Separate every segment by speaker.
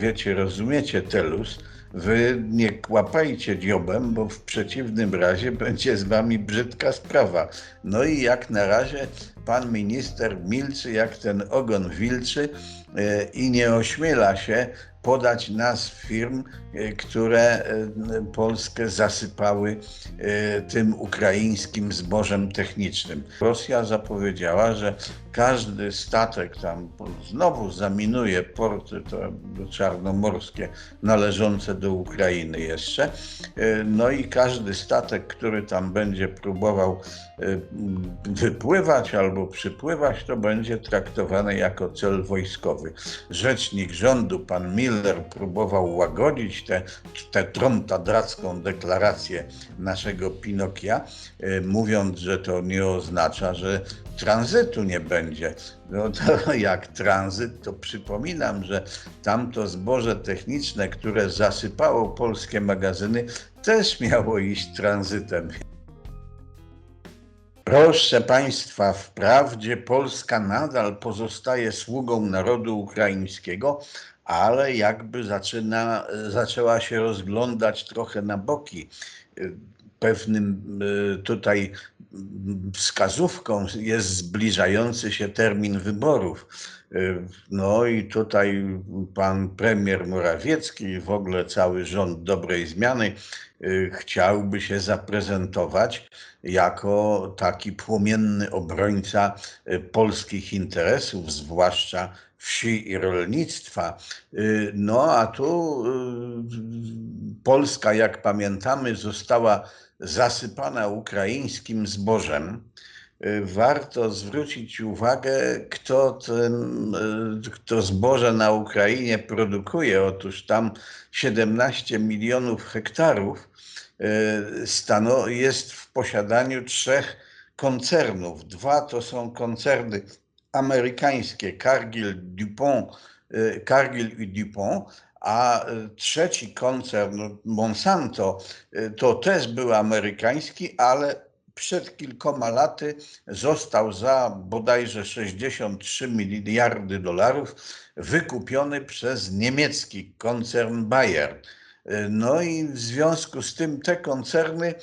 Speaker 1: wiecie, rozumiecie telus, wy nie kłapajcie dziobem, bo w przeciwnym razie będzie z wami brzydka sprawa. No i jak na razie pan minister milczy jak ten ogon wilczy e, i nie ośmiela się podać nazw firm, e, które e, Polskę zasypały tym ukraińskim zbożem technicznym. Rosja zapowiedziała, że każdy statek tam znowu zaminuje porty to czarnomorskie należące do Ukrainy jeszcze. E, No i każdy statek, który tam będzie próbował e, wypływać albo przypływać, to będzie traktowany jako cel wojskowy. Rzecznik rządu, pan Miller, próbował łagodzić tę tę trątadracką deklarację naszego Pinokia, e, mówiąc, że to nie oznacza, że tranzytu nie będzie. No to jak tranzyt, to przypominam, że tamto zboże techniczne, które zasypało polskie magazyny, też miało iść tranzytem. Proszę Państwa, wprawdzie Polska nadal pozostaje sługą narodu ukraińskiego, ale jakby zaczyna, zaczęła się rozglądać trochę na boki. Pewnym y, tutaj wskazówką jest zbliżający się termin wyborów. Y, No i tutaj pan premier Morawiecki i w ogóle cały rząd dobrej zmiany y, chciałby się zaprezentować jako taki płomienny obrońca y, polskich interesów, zwłaszcza wsi i rolnictwa. No a tu Polska, jak pamiętamy, została zasypana ukraińskim zbożem. Y, Warto zwrócić uwagę, kto, ten, y, kto zboże na Ukrainie produkuje. Otóż tam 17 milionów hektarów y, jest w posiadaniu trzech koncernów. Dwa to są koncerny amerykańskie, Cargill, DuPont, Cargill i DuPont, a y, trzeci koncern Monsanto y, to też był amerykański, ale przed kilkoma laty został za bodajże 63 miliardy dolarów wykupiony przez niemiecki koncern Bayer. No i w związku z tym te koncerny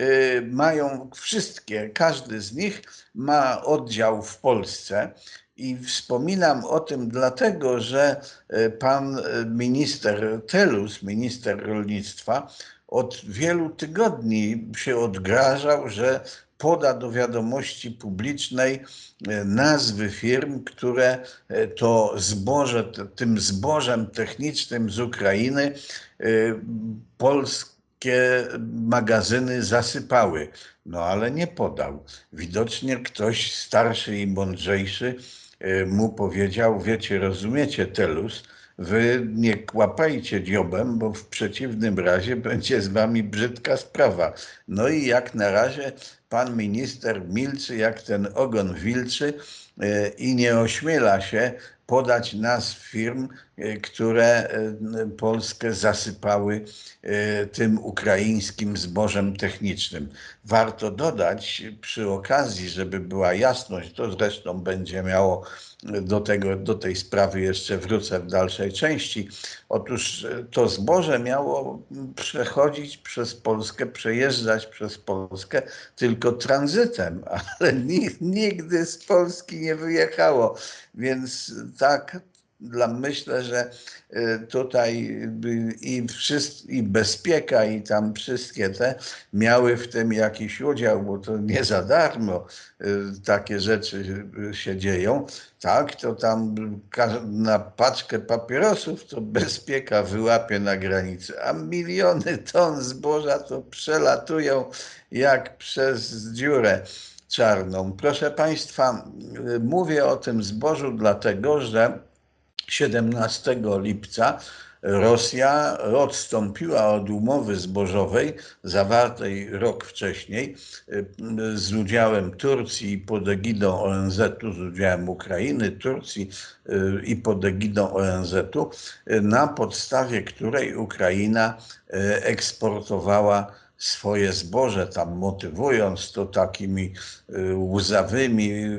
Speaker 1: y, mają wszystkie, każdy z nich ma oddział w Polsce. I wspominam o tym dlatego, że y, pan y, minister Telus, minister rolnictwa, od wielu tygodni się odgrażał, że poda do wiadomości publicznej e, nazwy firm, które e, to zboże, tym zbożem technicznym z Ukrainy e, polskie magazyny zasypały. No ale nie podał. Widocznie ktoś starszy i mądrzejszy e, mu powiedział, wiecie, rozumiecie Telus, wy nie kłapajcie dziobem, bo w przeciwnym razie będzie z wami brzydka sprawa. No i jak na razie pan minister milczy jak ten ogon wilczy e, i nie ośmiela się podać nazw firm, e, które e, Polskę zasypały e, tym ukraińskim zbożem technicznym. Warto dodać przy okazji, żeby była jasność, to zresztą będzie miało do, tego, do tej sprawy jeszcze wrócę w dalszej części. Otóż e, to zboże miało przechodzić przez Polskę, przejeżdżać przez Polskę tylko tranzytem, ale nikt, nigdy z Polski nie wyjechało. Więc tak dla, myślę, że y, tutaj i, wszyscy, i bezpieka, i tam wszystkie te miały w tym jakiś udział, bo to nie za darmo y, takie rzeczy się dzieją. Tak, to tam na paczkę papierosów to bezpieka wyłapie na granicy, a miliony ton zboża to przelatują jak przez dziurę czarną. Proszę Państwa, y, mówię o tym zbożu dlatego, że 17 lipca Rosja odstąpiła od umowy zbożowej zawartej rok wcześniej y, z udziałem Turcji i pod egidą ONZ-u, z udziałem Ukrainy, Turcji y, i pod egidą ONZ-u, y, na podstawie której Ukraina eksportowała swoje zboże, tam motywując to takimi y, łzawymi y,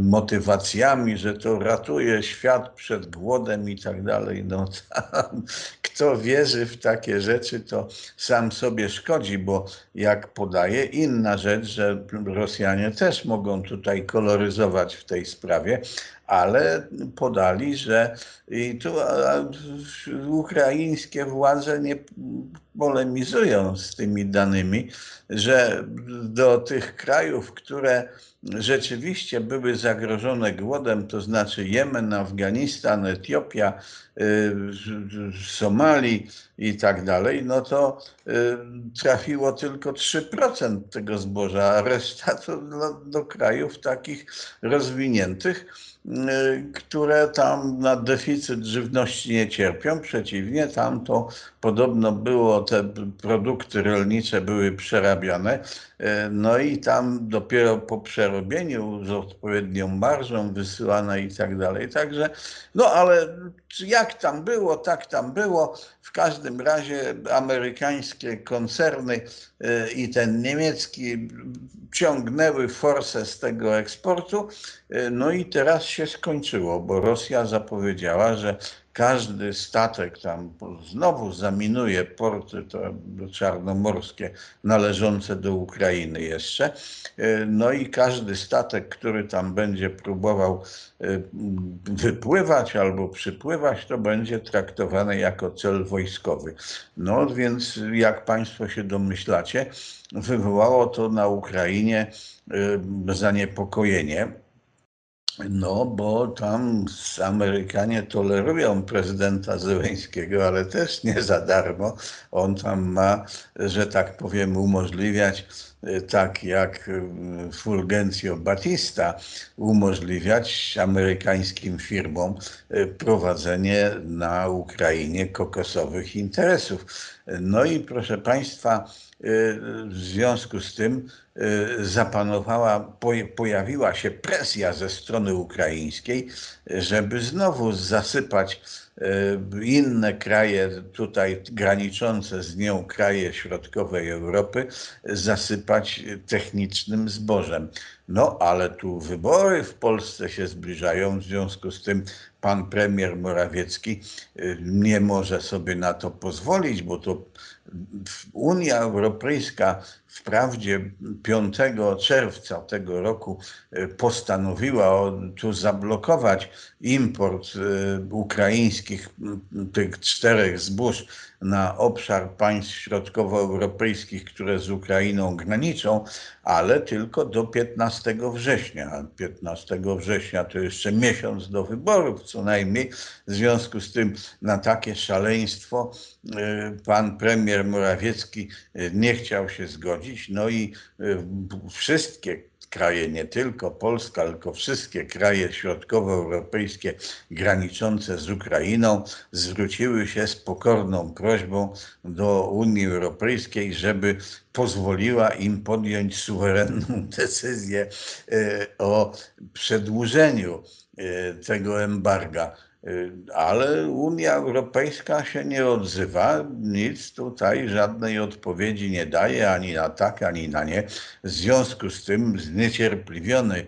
Speaker 1: motywacjami, że to ratuje świat przed głodem i tak dalej. No, tam, kto wierzy w takie rzeczy, to sam sobie szkodzi, bo jak podaje inna rzecz, że Rosjanie też mogą tutaj koloryzować w tej sprawie, ale podali, że i tu ukraińskie władze nie polemizują z tymi danymi, że do tych krajów, które rzeczywiście były zagrożone głodem, to znaczy Jemen, Afganistan, Etiopia, y, Somalii i tak dalej, no to y, trafiło tylko 3% tego zboża, a reszta to do, do krajów takich rozwiniętych Y, które tam na deficyt żywności nie cierpią. Przeciwnie, tam to podobno było, te produkty rolnicze były przerabiane. Y, no i tam dopiero po przerobieniu z odpowiednią marżą wysyłane i tak dalej. Także, no ale jak tam było, tak tam było. W każdym razie amerykańskie koncerny y, i ten niemiecki ciągnęły forsę z tego eksportu. Y, no i teraz się skończyło, bo Rosja zapowiedziała, że każdy statek tam znowu zaminuje porty to czarnomorskie należące do Ukrainy jeszcze. E, no i każdy statek, który tam będzie próbował e, wypływać albo przypływać, to będzie traktowany jako cel wojskowy. No więc jak Państwo się domyślacie, wywołało to na Ukrainie e, zaniepokojenie. No, bo tam Amerykanie tolerują prezydenta Zełęńskiego, ale też nie za darmo. On tam ma, że tak powiem, umożliwiać, e, tak jak e, Fulgencio Batista, umożliwiać amerykańskim firmom e, prowadzenie na Ukrainie kokosowych interesów. No i proszę Państwa, w związku z tym zapanowała, pojawiła się presja ze strony ukraińskiej, żeby znowu zasypać y, inne kraje, tutaj graniczące z nią kraje środkowej Europy, zasypać technicznym zbożem. No ale tu wybory w Polsce się zbliżają, w związku z tym pan premier Morawiecki y, nie może sobie na to pozwolić, bo to Unia Europejska wprawdzie 5 czerwca tego roku y, postanowiła tu zablokować import y, ukraińskich tych czterech zbóż na obszar państw środkowoeuropejskich, które z Ukrainą graniczą, ale tylko do 15 września. 15 września to jeszcze miesiąc do wyborów co najmniej. W związku z tym na takie szaleństwo y, pan premier Morawiecki nie chciał się zgodzić. No i y, wszystkie kraje, nie tylko Polska, tylko wszystkie kraje środkowoeuropejskie graniczące z Ukrainą zwróciły się z pokorną prośbą do Unii Europejskiej, żeby pozwoliła im podjąć suwerenną decyzję e, o przedłużeniu e, tego embarga. Y, ale Unia Europejska się nie odzywa, nic tutaj, żadnej odpowiedzi nie daje ani na tak, ani na nie. W związku z tym zniecierpliwiony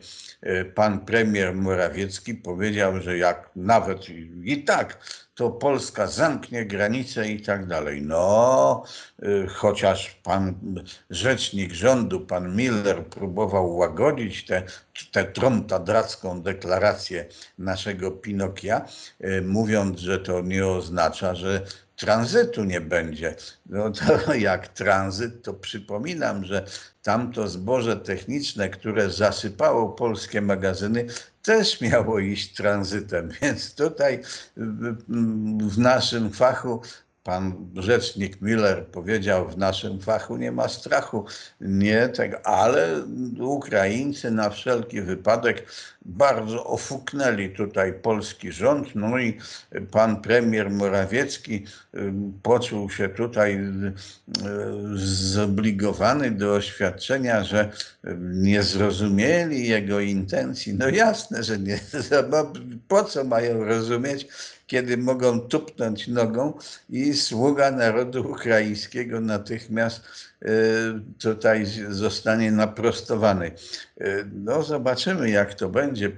Speaker 1: pan premier Morawiecki powiedział, że jak nawet i tak to Polska zamknie granice i tak dalej. No, y, chociaż pan rzecznik rządu, pan Miller, próbował łagodzić tę te, te trątadracką deklarację naszego Pinokia, y, mówiąc, że to nie oznacza, że tranzytu nie będzie. No to jak tranzyt, to przypominam, że tamto zboże techniczne, które zasypało polskie magazyny, też miało iść tranzytem. Więc tutaj w naszym fachu pan rzecznik Miller powiedział, w naszym fachu nie ma strachu, nie tego, ale Ukraińcy na wszelki wypadek bardzo ofuknęli tutaj polski rząd, no i pan premier Morawiecki poczuł się tutaj zobligowany do oświadczenia, że nie zrozumieli jego intencji. No jasne, że nie. Po co mają rozumieć, kiedy mogą tupnąć nogą i sługa narodu ukraińskiego natychmiast tutaj zostanie naprostowany. E, no zobaczymy jak to będzie,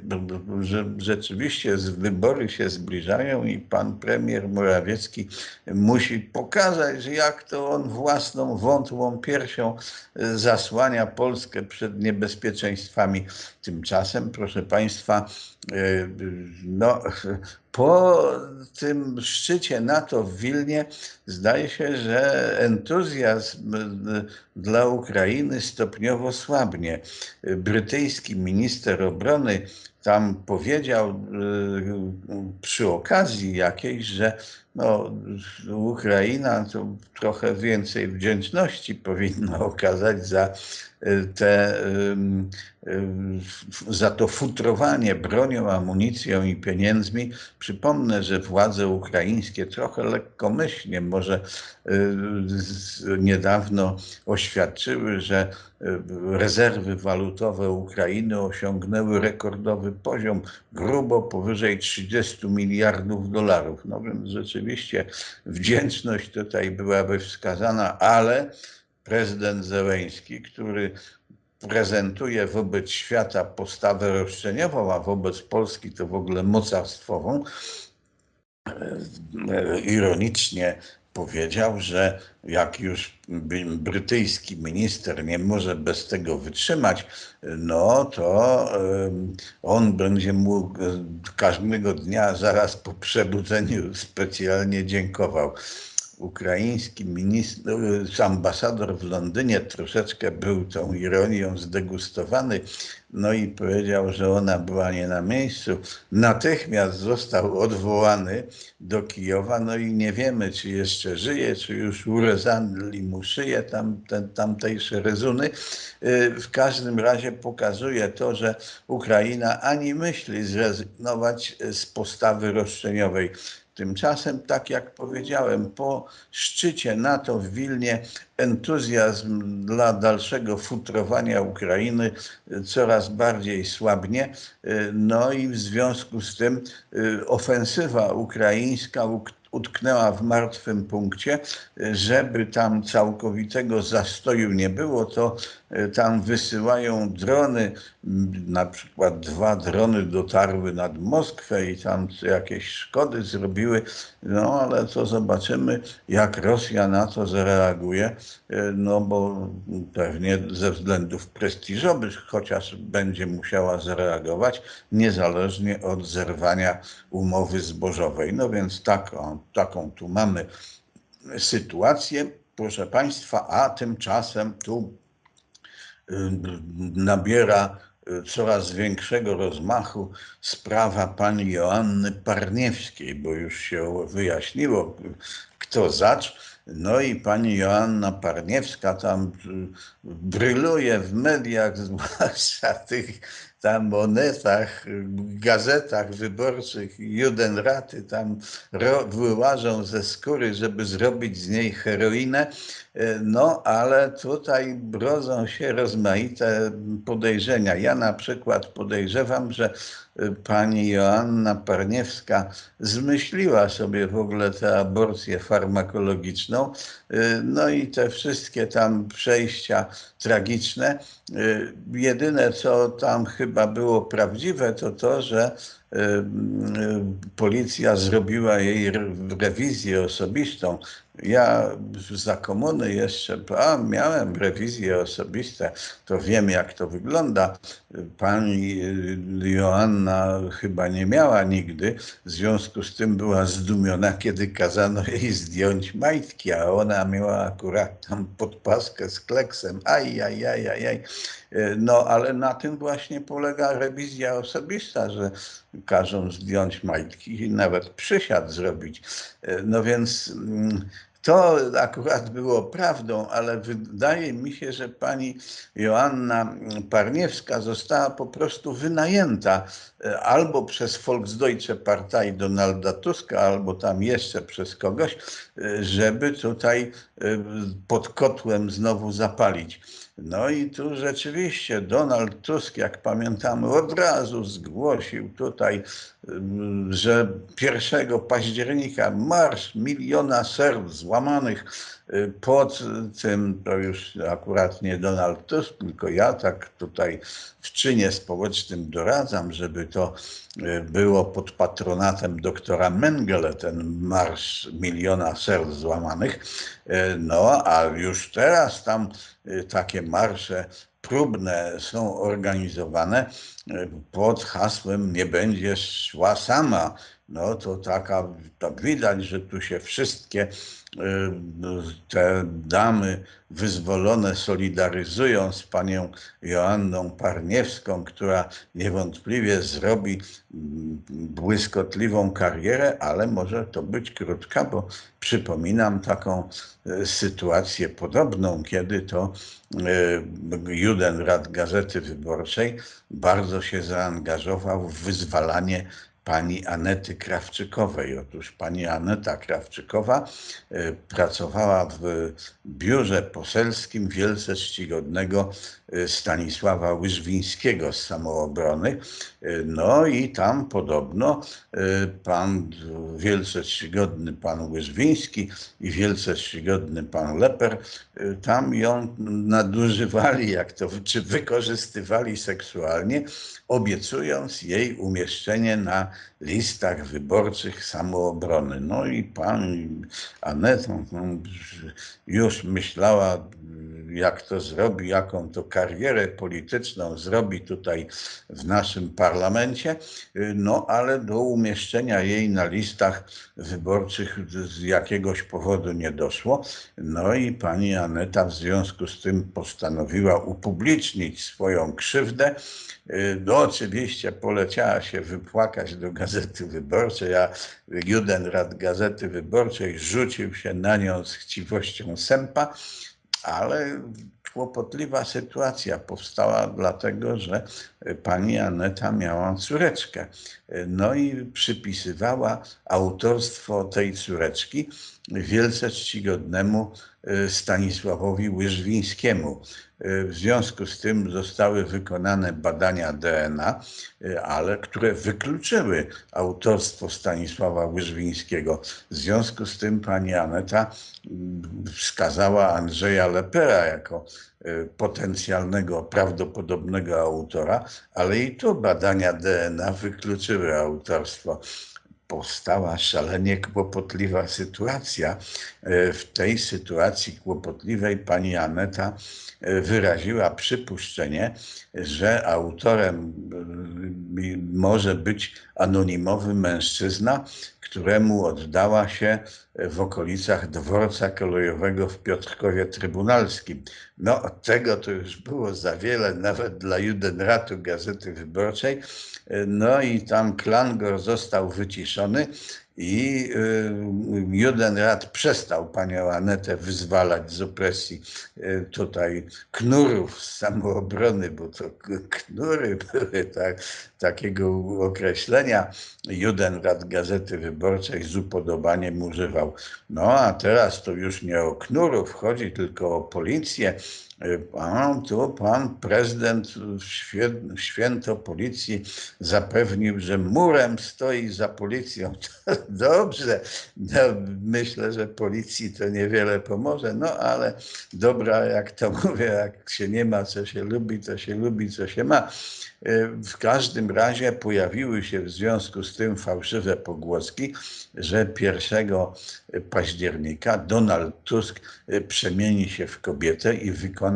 Speaker 1: rzeczywiście wybory się zbliżają i pan premier Morawiecki musi pokazać, jak to on własną wątłą piersią e, zasłania Polskę przed niebezpieczeństwami. Tymczasem, proszę państwa, no po tym szczycie NATO w Wilnie zdaje się, że entuzjazm dla Ukrainy stopniowo słabnie. Brytyjski minister obrony tam powiedział y, przy okazji jakiejś, że no, Ukraina to trochę więcej wdzięczności powinna okazać za y, te, za to futrowanie bronią, amunicją i pieniędzmi. Przypomnę, że władze ukraińskie trochę lekkomyślnie może y, niedawno oświadczyły, że rezerwy walutowe Ukrainy osiągnęły rekordowy poziom, grubo powyżej 30 miliardów dolarów. No więc rzeczywiście wdzięczność tutaj byłaby wskazana, ale prezydent Zełęński, który prezentuje wobec świata postawę roszczeniową, a wobec Polski to w ogóle mocarstwową, ironicznie powiedział, że jak już brytyjski minister nie może bez tego wytrzymać, no to on będzie mu każdego dnia zaraz po przebudzeniu specjalnie dziękował ukraiński minister, ambasador w Londynie troszeczkę był tą ironią zdegustowany, no i powiedział, że ona była nie na miejscu. Natychmiast został odwołany do Kijowa, no i nie wiemy, czy jeszcze żyje, czy już urezali mu szyję tam, ten, tamtejsze rezuny. W każdym razie pokazuje to, że Ukraina ani myśli zrezygnować z postawy roszczeniowej Tymczasem, tak jak powiedziałem, po szczycie NATO w Wilnie entuzjazm dla dalszego futrowania Ukrainy coraz bardziej słabnie. No i w związku z tym y, ofensywa ukraińska, utknęła w martwym punkcie. Żeby tam całkowitego zastoju nie było, to e, tam wysyłają drony, na przykład dwa drony dotarły nad Moskwę i tam jakieś szkody zrobiły, no ale to zobaczymy, jak Rosja na to zareaguje, e, no bo pewnie ze względów prestiżowych, chociaż będzie musiała zareagować, niezależnie od zerwania umowy zbożowej. No więc tak, taką tu mamy sytuację, proszę Państwa, a tymczasem tu y, nabiera y, coraz większego rozmachu sprawa pani Joanny Parniewskiej, bo już się wyjaśniło, kto zacz. No i pani Joanna Parniewska tam y, bryluje w mediach, zwłaszcza tych tam monetach, gazetach wyborczych judenraty tam wyłażą ze skóry, żeby zrobić z niej heroinę. No, ale tutaj brodzą się rozmaite podejrzenia. Ja na przykład podejrzewam, że pani Joanna Parniewska zmyśliła sobie w ogóle tę aborcję farmakologiczną. No i te wszystkie tam przejścia tragiczne. Jedyne, co tam chyba było prawdziwe, to to, że policja zrobiła jej rewizję osobistą. Ja za komuny jeszcze a, miałem rewizje osobiste, to wiem jak to wygląda. Pani Joanna chyba nie miała nigdy, w związku z tym była zdumiona, kiedy kazano jej zdjąć majtki, a ona miała akurat tam podpaskę z kleksem. Aj, aj, aj, aj, aj. No ale na tym właśnie polega rewizja osobista, że każą zdjąć majtki i nawet przysiad zrobić. No więc mm, To akurat było prawdą, ale wydaje mi się, że pani Joanna Parniewska została po prostu wynajęta e, albo przez Volksdeutsche Partei Donalda Tuska, albo tam jeszcze przez kogoś, e, żeby tutaj e, pod kotłem znowu zapalić. No i tu rzeczywiście Donald Tusk, jak pamiętamy, od razu zgłosił tutaj, że 1 października marsz miliona serc złamanych y, pod tym, to już akurat nie Donald Tusk, tylko ja tak tutaj w czynie społecznym doradzam, żeby to y, było pod patronatem doktora Mengele, ten marsz miliona serc złamanych. Y, no, a już teraz tam takie marsze próbne są organizowane pod hasłem nie będziesz szła sama. No to taka, tak widać, że tu się wszystkie te damy wyzwolone solidaryzują z panią Joanną Parniewską, która niewątpliwie zrobi mm, błyskotliwą karierę, ale może to być krótka, bo przypominam taką e, sytuację podobną, kiedy to e, Judenrat Gazety Wyborczej bardzo się zaangażował w wyzwalanie pani Anety Krawczykowej. Otóż pani Aneta Krawczykowa e, pracowała w biurze poselskim wielce czcigodnego e, Stanisława Łyżwińskiego z samoobrony. E, no i tam podobno pan wielce czcigodny pan Łyżwiński i wielce czcigodny pan Leper tam ją nadużywali, jak to, czy wykorzystywali seksualnie, obiecując jej umieszczenie na listach wyborczych samoobrony. No i pani Aneta już myślała, jak to zrobi, jaką to karierę polityczną zrobi tutaj w naszym parlamencie, no ale do umieszczenia jej na listach wyborczych z jakiegoś powodu nie doszło. No i pani Aneta w związku z tym postanowiła upublicznić swoją krzywdę. No oczywiście poleciała się wypłakać do Gazety Wyborczej, a Judenrat Gazety Wyborczej rzucił się na nią z chciwością sępa ale kłopotliwa sytuacja powstała dlatego, że pani Aneta miała córeczkę. No i przypisywała autorstwo tej córeczki wielce czcigodnemu y, Stanisławowi Łyżwińskiemu. Y, w związku z tym zostały wykonane badania DNA, y, ale które wykluczyły autorstwo Stanisława Łyżwińskiego. W związku z tym pani Aneta wskazała Andrzeja Lepera jako potencjalnego, prawdopodobnego autora, ale i tu badania DNA wykluczyły autorstwo powstała szalenie kłopotliwa sytuacja. E, w tej sytuacji kłopotliwej pani Aneta e, wyraziła przypuszczenie, że autorem e, może być anonimowy mężczyzna, któremu oddała się w okolicach dworca kolejowego w Piotrkowie Trybunalskim. No, od tego to już było za wiele, nawet dla Judenratu Gazety Wyborczej. No i tam Klangor został wyciszony i y, Judenrat przestał panią Anetę wyzwalać z opresji y, tutaj knurów z samoobrony, bo to knury były tak, takiego określenia. Judenrat Gazety Wyborczej z upodobaniem używał. No a teraz to już nie o knurów chodzi, tylko o policję Pan, tu pan prezydent w święto policji zapewnił, że murem stoi za policją. Dobrze, no, myślę, że policji to niewiele pomoże, no ale dobra, jak to mówię, jak się nie ma, co się lubi, to się lubi, co się ma. W każdym razie pojawiły się w związku z tym fałszywe pogłoski, że 1 października Donald Tusk przemieni się w kobietę i wykona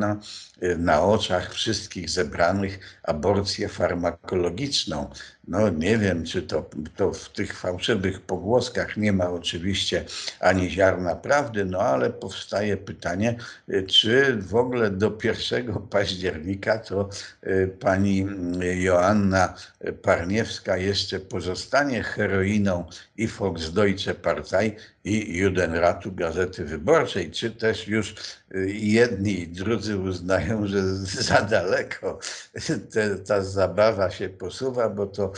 Speaker 1: na oczach wszystkich zebranych aborcję farmakologiczną. No nie wiem, czy to, to w tych fałszywych pogłoskach nie ma oczywiście ani ziarna prawdy, no ale powstaje pytanie, y, czy w ogóle do 1 października to y, pani y, Joanna Parniewska jeszcze pozostanie heroiną i Volksdeutsche Partei i Judenratu Gazety Wyborczej, czy też już jedni i drudzy uznają, że za daleko te, ta zabawa się posuwa, bo to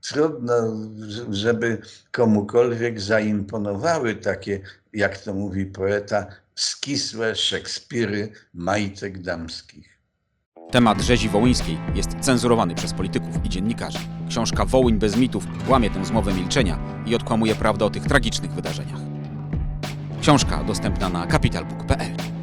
Speaker 1: trudno, żeby komukolwiek zaimponowały takie, jak to mówi poeta, skisłe Szekspiry majtek damskich.
Speaker 2: Temat rzezi wołyńskiej jest cenzurowany przez polityków i dziennikarzy. Książka Wołyń bez mitów łamie tę zmowę milczenia i odkłamuje prawdę o tych tragicznych wydarzeniach. Książka dostępna na capitalbook.pl